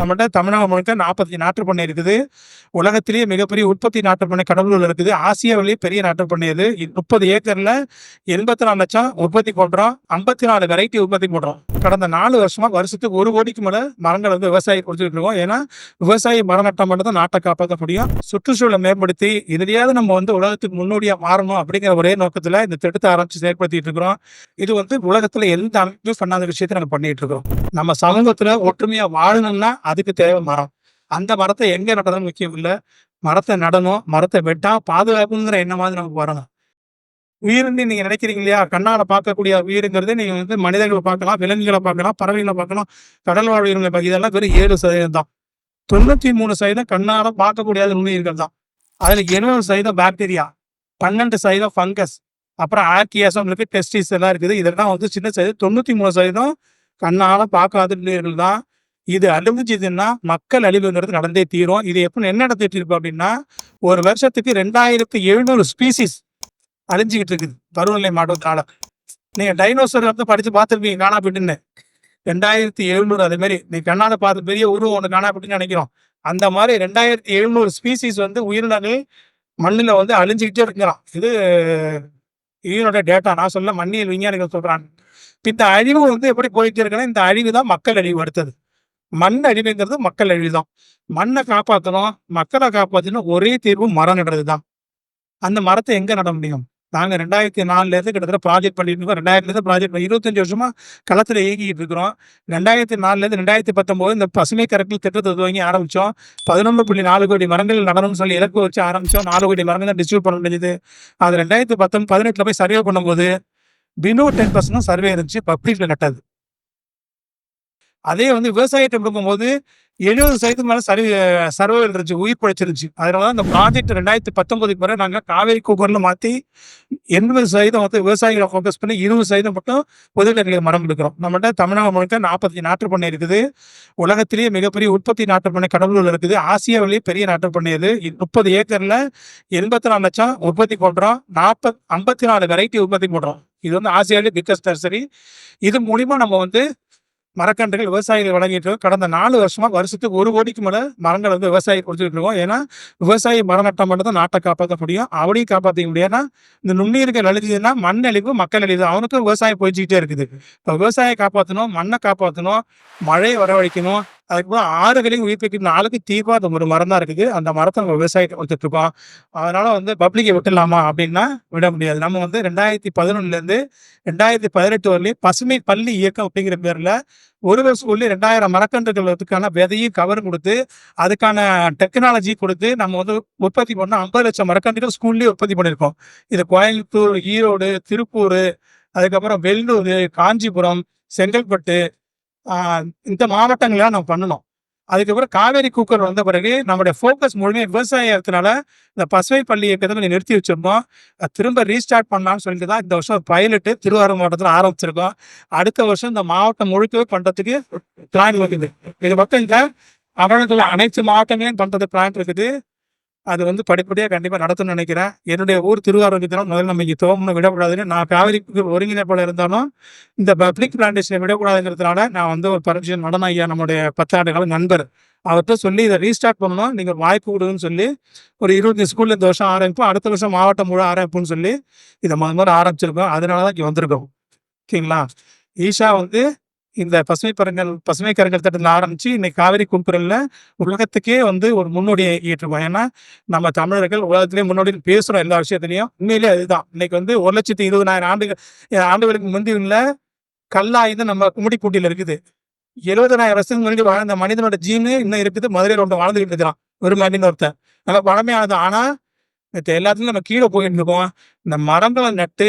நம்மகிட்ட தமிழகம் முழுக்க நாற்பத்தி நாட்டுப்பண்ணை இருக்குது. உலகத்திலேயே மிகப்பெரிய உற்பத்தி நாட்டு பண்ணை இருக்குது. ஆசியாவிலேயே பெரிய நாட்டுப்பண்ணை இது. முப்பது ஏக்கரில் எண்பத்தி நாலு லட்சம் உற்பத்தி பண்ணுறோம் ஐம்பத்தி நாலு வெரைட்டி உற்பத்தி பண்ணுறோம் கடந்த நாலு வருஷமாக வருஷத்துக்கு ஒரு கோடிக்கு மேலே மரங்கள் வந்து விவசாயி கொடுத்துட்டு இருக்கோம். ஏன்னா விவசாயி மரம் நட்டம் மட்டும் தான் நாட்டை காப்பாற்ற முடியும். சுற்றுச்சூழலை மேம்படுத்தி இதுலையாவது நம்ம வந்து உலகத்துக்கு முன்னோடியாக மாறணும் அப்படிங்கிற ஒரே நோக்கத்தில் இந்த திட்டத்தை ஆரம்பித்து செயற்படுத்திட்டு இருக்கிறோம். இது வந்து உலகத்தில் எந்த அமைப்பும் பண்ணாத விஷயத்தை நாங்கள் பண்ணிட்டு இருக்கோம் நம்ம சமூகத்துல ஒற்றுமையா வாழணும்னா அதுக்கு தேவை மரம். அந்த மரத்தை எங்க நட்டதும் முக்கியம் இல்லை. மரத்தை நடணும் மரத்தை வெட்டா பாதுகாப்புங்கிற எண்ணமாவது நமக்கு வரணும். உயிர்னு நீங்க நினைக்கிறீங்க இல்லையா? கண்ணால பார்க்கக்கூடிய உயிருங்கிறது நீங்க வந்து மனிதர்களை பார்க்கலாம் விலங்குகளை பார்க்கலாம் பறவைகளை பார்க்கலாம் கடல் வாழ் உயிரினங்களை பார்க்க இதெல்லாம் வெறும் ஏழு சதவீதம் தான். தொண்ணூத்தி மூணு சதவீதம் கண்ணால பார்க்கக்கூடிய நுண்ணுயிர்கள் தான். அதுல எழுபது சதவீதம் பாக்டீரியா பன்னெண்டு சதவீதம் ஃபங்கஸ் அப்புறம் ஆர்கியாசம் இருக்கு டெஸ்டிஸ் எல்லாம் இருக்குது. இதெல்லாம் வந்து சின்ன சதவீதம் தொண்ணூத்தி மூணு சதவீதம் கண்ணால பார்க்காத தான் இது அழிஞ்சிதுன்னா மக்கள் அழிவுங்கிறது நடந்தே தீரும். இது எப்போ என்ன நடந்துட்டு இருப்போம் அப்படின்னா ஒரு வருஷத்துக்கு ரெண்டாயிரத்தி எழுநூறு ஸ்பீசிஸ் அழிஞ்சுக்கிட்டு இருக்குது. பருவநிலை மாற்றத்தால. நீங்க டைனோசர் வந்து படிச்சு பார்த்துருப்பீங்க காணா போயிட்டுன்னு. ரெண்டாயிரத்தி எழுநூறு அதே மாதிரி நீ கண்ணால பார்த்த பெரிய உருவம் ஒன்று காணா போயிட்டுன்னு நினைக்கிறோம். அந்த மாதிரி ரெண்டாயிரத்தி எழுநூறு ஸ்பீசிஸ் வந்து உயிரினங்கள் மண்ணில் வந்து அழிஞ்சுக்கிட்டே இருக்கிறான் இது இதனோட டேட்டா நான் சொல்ல மண்ணியல் விஞ்ஞானிகள் சொல்றாங்க. இந்த அழிவு வந்து எப்படி போயிட்டு இருக்குன்னா இந்த அழிவு தான் மக்கள் அழிவு அடுத்தது. மண் அழிவுங்கிறது மக்கள் அழிவு தான் மண்ணை காப்பாற்றணும் மக்களை காப்பாற்றணும் ஒரே தீர்வு மரம் நடுறது தான் அந்த மரத்தை எங்கே நட முடியும்? நாங்கள் ரெண்டாயிரத்தி நாலுலேருந்து கிட்டத்தட்ட ப்ராஜெக்ட் பண்ணிட்டு இருக்கோம். ரெண்டாயிரத்துலேருந்து ப்ராஜெக்ட் இருபத்தஞ்சு வருஷமாக களத்தில் இயக்கிட்டு இருக்கிறோம். ரெண்டாயிரத்தி நாலுலேருந்து ரெண்டாயிரத்தி பத்தொம்போது இந்த பசுமை கரத்தில் திட்டத்தை துவங்கி ஆரம்பித்தோம் பதினொன்று புள்ளி நாலு கோடி மரங்கள் நடணும்னு சொல்லி இலக்கு வச்சு ஆரம்பித்தோம் நாலு கோடி மரங்கள் தான் டிஸ்ட்ரிபியூட் பண்ண முடிஞ்சது அது ரெண்டாயிரத்தி பத்தொன்பது பதினெட்டில் போய் சர்வே பண்ணும்போது பினோ டென் பர்சன்ட் சர்வே இருந்துச்சு பப்ளிக்ல கட்டது அதே வந்து விவசாயத்தை கொடுக்கும்போது எழுபது சதவீதம் மேலே சர்வே சர்வே இருந்துச்சு உயிர் பிழைச்சிருந்துச்சு. அதனால தான் அந்த ப்ராஜெக்ட் ரெண்டாயிரத்தி பத்தொன்பதுக்கு பிறகு நாங்கள் காவேரி கூப்பரில் மாற்றி எண்பது சதவீதம் வந்து விவசாயிகளை ஃபோக்கஸ் பண்ணி இருபது சதவீதம் மட்டும் பொதுநிலைகளை மரம் எடுக்கிறோம் நம்மகிட்ட தமிழகம் முழுக்க நாற்பத்தி நாட்டு பண்ணை இருக்குது. உலகத்திலேயே மிகப்பெரிய உற்பத்தி நாட்டு பண்ணை கடலூர்ல இருக்குது. ஆசியாவிலேயே பெரிய நாட்டு பண்ணை இது முப்பது ஏக்கரில் எண்பத்தி நாலு லட்சம் உற்பத்தி போடுறோம். நாற்பத் ஐம்பத்தி நாலு வெரைட்டி உற்பத்தி போடுறோம். இது வந்து ஆசியாவிலே பிக்கஸ்ட் நர்சரி இது மூலிமா நம்ம வந்து மரக்கன்றுகள் விவசாயிகள் வழங்கிட்டு இருக்கோம். கடந்த நாலு வருஷமா வருஷத்துக்கு ஒரு கோடிக்கு மேல மரங்கள் வந்து விவசாயி கொடுத்துட்டு இருக்கோம். ஏன்னா விவசாயி மரம் நட்டம் மட்டும் தான் நாட்டை காப்பாற்ற முடியும். அவனையும் காப்பாற்ற முடியாதுன்னா இந்த நுண்ணுயிர்கள் அழிஞ்சதுன்னா மண் அழிவு மக்கள் அழிவு. அவனுக்கும் விவசாயம் போயிச்சுக்கிட்டே இருக்குது. இப்போ விவசாயம் காப்பாற்றணும் மண்ணை காப்பாற்றணும் மழையை வரவழைக்கணும். அதுக்கப்புறம் ஆறுகளையும் உயிர்ப்பிக்கும் நாளுக்கு தீர்வா அந்த ஒரு மரம் தான் இருக்குது. அந்த மரத்தை நம்ம விவசாயத்தை கொடுத்துட்டு இருக்கோம் அதனால வந்து பப்ளிக்கை விட்டுலாமா அப்படின்னா விட முடியாது. நம்ம வந்து ரெண்டாயிரத்தி பதினொன்னுலேருந்து ரெண்டாயிரத்தி பதினெட்டு வரலையும் பசுமை பள்ளி இயக்கம் அப்படிங்கிற பேரில் ஒரு வருஷம் ரெண்டாயிரம் மரக்கன்றுகளுக்கான விதையும் கவர் கொடுத்து அதுக்கான டெக்னாலஜி கொடுத்து நம்ம வந்து உற்பத்தி பண்ண ஐம்பது லட்சம் மரக்கன்றுகள் ஸ்கூல்லேயே உற்பத்தி பண்ணியிருக்கோம். இது கோயம்புத்தூர் ஈரோடு திருப்பூர் அதுக்கப்புறம் வெள்ளூர் காஞ்சிபுரம் செங்கல்பட்டு இந்த மாவட்டங்கள்லாம் நம்ம பண்ணணும். அதுக்கப்புறம் காவேரி கூக்கர் வந்த பிறகு நம்முடைய ஃபோக்கஸ் முழுமையாக விவசாயத்தினால இந்த பசுமை பள்ளி இயக்கத்தை கொஞ்சம் நிறுத்தி வச்சிருந்தோம். திரும்ப ரீஸ்டார்ட் பண்ணலாம்னு சொல்லிட்டு தான் இந்த வருஷம் பைலட்டு திருவாரூர் மாவட்டத்தில் ஆரம்பிச்சிருக்கோம். அடுத்த வருஷம் இந்த மாவட்டம் முழுக்கவே பண்றதுக்கு பிளான் இருக்குது. இது மட்டும் இல்லை தமிழகத்தில் அனைத்து மாவட்டங்களையும் பண்ணுறது பிளான் இருக்குது. அது வந்து படிப்படியாக கண்டிப்பாக நடத்தணும்னு நினைக்கிறேன். என்னுடைய ஊர் திருவாரூரத்தினால் முதல்ல நம்ம இங்கே துவங்கணும் விடக்கூடாதுன்னு நான் காவிரிக்கு ஒருங்கிணைப்பாளர் இருந்தாலும் இந்த பப்ளிக் பிளான்டேஷனை விடக்கூடாதுங்கிறதுனால நான் வந்து ஒரு பர்மிஷன் நடன ஐயா நம்முடைய பத்தாண்டு கால நண்பர். அவர்கிட்ட சொல்லி இதை ரீஸ்டார்ட் பண்ணணும். நீங்கள் வாய்ப்பு கொடுன்னு சொல்லி ஒரு இருபத்தி ஸ்கூலில் இந்த வருஷம் ஆரம்பிப்போம். அடுத்த வருஷம் மாவட்டம் முழு ஆரம்பிப்புன்னு சொல்லி இதை முதல் முதல்ல ஆரம்பிச்சிருக்கோம். அதனால தான் இங்கே வந்திருக்கோம். ஓகேங்களா? ஈஷா வந்து இந்த பசுமை பரங்கள் பசுமை கரங்கள் திட்டத்தில் ஆரம்பிச்சு இன்னைக்கு காவிரி கூக்குரல்ல உலகத்துக்கே வந்து ஒரு முன்னோடியை ஈட்டிருக்கோம். ஏன்னா நம்ம தமிழர்கள் உலகத்திலேயே முன்னோடி பேசுறோம் எல்லா விஷயத்துலையும். உண்மையிலேயே அதுதான். இன்னைக்கு வந்து ஒரு லட்சத்தி இருபதாயிரம் ஆண்டுகள் ஆண்டுகளுக்கு முந்தி உள்ள கல்லாயுதம் நம்ம கும்மிடிப்பூட்டியில் இருக்குது. எழுபதனாயிரம் வருஷத்துக்கு முன்னாடி வாழ்ந்த மனிதனோட ஜீனு இன்னும் இருக்குது. மதுரையில் ஒருத்தன் வாழ்ந்துகிட்டு இருக்கிறான். ஒரு மனிதன் ஒருத்தன். நல்லா பழமையானது ஆனா மத்த எல்லாத்துலயும் நம்ம கீழே போயிட்டு இருக்கோம். இந்த மரங்களை நட்டு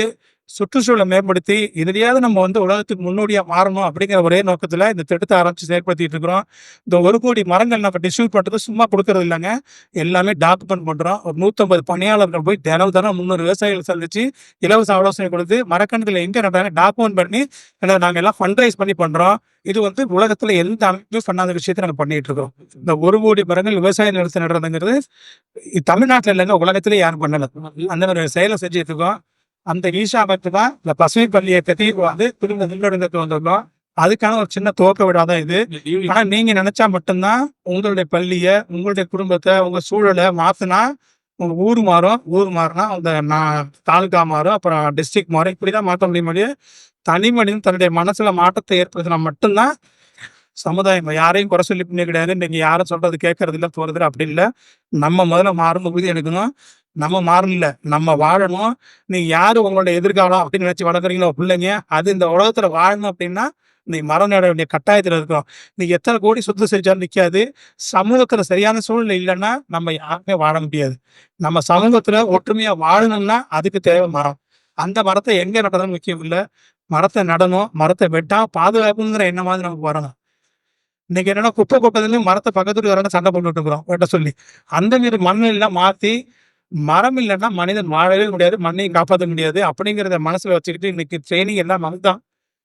சுற்றுச்சூழலை மேம்படுத்தி இதுலையாவது நம்ம வந்து உலகத்துக்கு முன்னோடியா மாறணும் அப்படிங்கிற ஒரே நோக்கத்துல இந்த திட்டத்தை ஆரம்பிச்சு செயற்படுத்திட்டு இருக்கிறோம். இந்த ஒரு கோடி மரங்கள் நம்ம டிஸ்ட்ரிபியூட் பண்றது சும்மா கொடுக்கறது இல்லைங்க. எல்லாமே டாக்குமெண்ட் பண்றோம். ஒரு நூத்தம்பது பணியாளர்கள் போய் தினம் தினம் முந்நூறு விவசாயிகள் சந்திச்சு இலவச ஆலோசனை கொடுத்து மரக்கன்றுகளை எங்க நடந்தாங்க டாக்குமெண்ட் பண்ணி அதை நாங்க எல்லாம் ஃபண்ட்ரைஸ் பண்ணி பண்றோம். இது வந்து உலகத்துல எந்த அமைப்பும் பண்ணாத விஷயத்தை நாங்க பண்ணிட்டு இருக்கோம் இந்த ஒரு கோடி மரங்கள் விவசாய நிலத்தை நடுறதுங்கிறது தமிழ்நாட்டில் தமிழ்நாட்டுல இல்லைங்க உலகத்திலே யாரும் பண்ணல. அந்த மாதிரி செயலை செஞ்சுட்டு இருக்கோம். அந்த ஈஷா அமைப்பு தான் இந்த பசுமை பள்ளியை கட்டி வந்து திரும்ப முன்னெடுத்து வந்திருக்கோம் அதுக்கான ஒரு சின்ன துவக்க விழா தான் இது. ஆனா நீங்க நினைச்சா மட்டும்தான் உங்களுடைய பள்ளிய உங்களுடைய குடும்பத்தை உங்க சூழலை மாத்தினா உங்க ஊர் மாறும் ஊர் மாறினா அந்த தாலுகா மாறும் அப்புறம் டிஸ்ட்ரிக்ட் மாறும். இப்படிதான் மாற்ற முடியுமே தனி மனிதன் தன்னுடைய மனசுல மாற்றத்தை ஏற்படுத்தினா மட்டும்தான் சமுதாயம் யாரையும் குறை சொல்லி பண்ணி கிடையாது. நீங்க யாரும் சொல்றது கேட்கறது இல்ல போறது இல்ல அப்படி இல்ல. நம்ம முதல்ல மாறணும் உறுதி எடுக்கணும். நம்ம மாறல நம்ம வாழணும். நீங்க யாரு உங்களோட எதிர்காலம் அப்படின்னு நினைச்சு வளர்க்குறீங்களோ பிள்ளைங்க அது இந்த உலகத்துல வாழணும் அப்படின்னா நீ மரம் நட வேண்டிய கட்டாயத்துல இருக்கோம் நீ எத்தனை கோடி சுத்தம் செஞ்சாலும் நிற்காது சமூகத்துல சரியான சூழ்நிலை இல்லைன்னா நம்ம யாருமே வாழ முடியாது. நம்ம சமூகத்துல ஒற்றுமையா வாழணும்னா அதுக்கு தேவை மரம். அந்த மரத்தை எங்க நடுறதுன்னு முக்கியம் இல்லை. மரத்தை நடணும் மரத்தை வெட்டா பாதுகாப்புங்கிற எண்ணமாவது நமக்கு வரணும். இன்னைக்கு என்னன்னா குப்பை கொட்டதுலேயும் மரத்தை பக்கத்துக்கு வரணும் சண்டை போட்டுட்டு இருக்கிறோம் வெட்ட சொல்லி. அந்த மாரி மண்ணெல்லாம் மாற்றி மரம் இல்லைன்னா மனிதன் வாழவே முடியாது மண்ணையும் காப்பாற்ற முடியாது. அப்படிங்கிறத மனசுல வச்சுக்கிட்டு இன்னைக்கு ட்ரைனிங் எல்லாம் அதுதான்.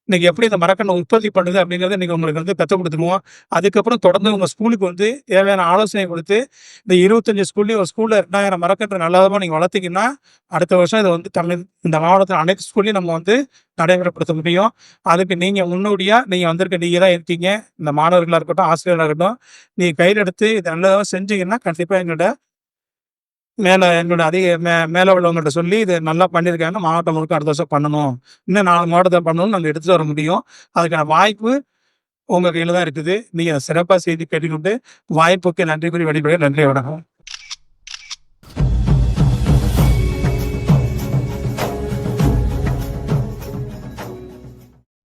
இன்னைக்கு எப்படி இந்த மரக்கண்ணை உற்பத்தி பண்ணுது அப்படிங்கறத நீங்கள் உங்களுக்கு வந்து கற்றுக் கொடுத்துருவோம் அதுக்கப்புறம் தொடர்ந்து உங்க ஸ்கூலுக்கு வந்து தேவையான ஆலோசனை கொடுத்து இந்த இருபத்தஞ்சு ஸ்கூல்லையும் ஒரு ஸ்கூல்ல ரெண்டாயிரம் மரக்கன்று நல்லதமா நீங்க வளர்த்தீங்கன்னா அடுத்த வருஷம் இதை வந்து தமிழ் இந்த மாவட்டத்தில் அனைத்து ஸ்கூல்லையும் நம்ம வந்து நடைமுறைப்படுத்த முடியும். அதுக்கு நீங்க முன்னோடியா நீங்க வந்திருக்க நீங்க தான் இருக்கீங்க. இந்த மாணவர்களாக இருக்கட்டும் ஆசிரியர்களாக இருக்கட்டும் நீங்க கையில் எடுத்து இதை நல்லதாக செஞ்சீங்கன்னா கண்டிப்பா எங்களோட மேலே என்னோட அதிக மே மேலே உள்ளவங்கள்ட்ட சொல்லி இது நல்லா பண்ணியிருக்காங்க மாவட்டம் முழுக்க அடுத்த வருஷம் பண்ணணும். இன்னும் நாலு மாவட்டத்தில் பண்ணணும்னு நாங்கள் எடுத்துட்டு வர முடியும். அதுக்கான வாய்ப்பு உங்கள் கையில் தான் இருக்குது. நீங்கள் சிறப்பாக செய்து கேட்டுக்கொண்டு வாய்ப்புக்கு நன்றி கூறி வெளிப்படைய நன்றி வணக்கம்.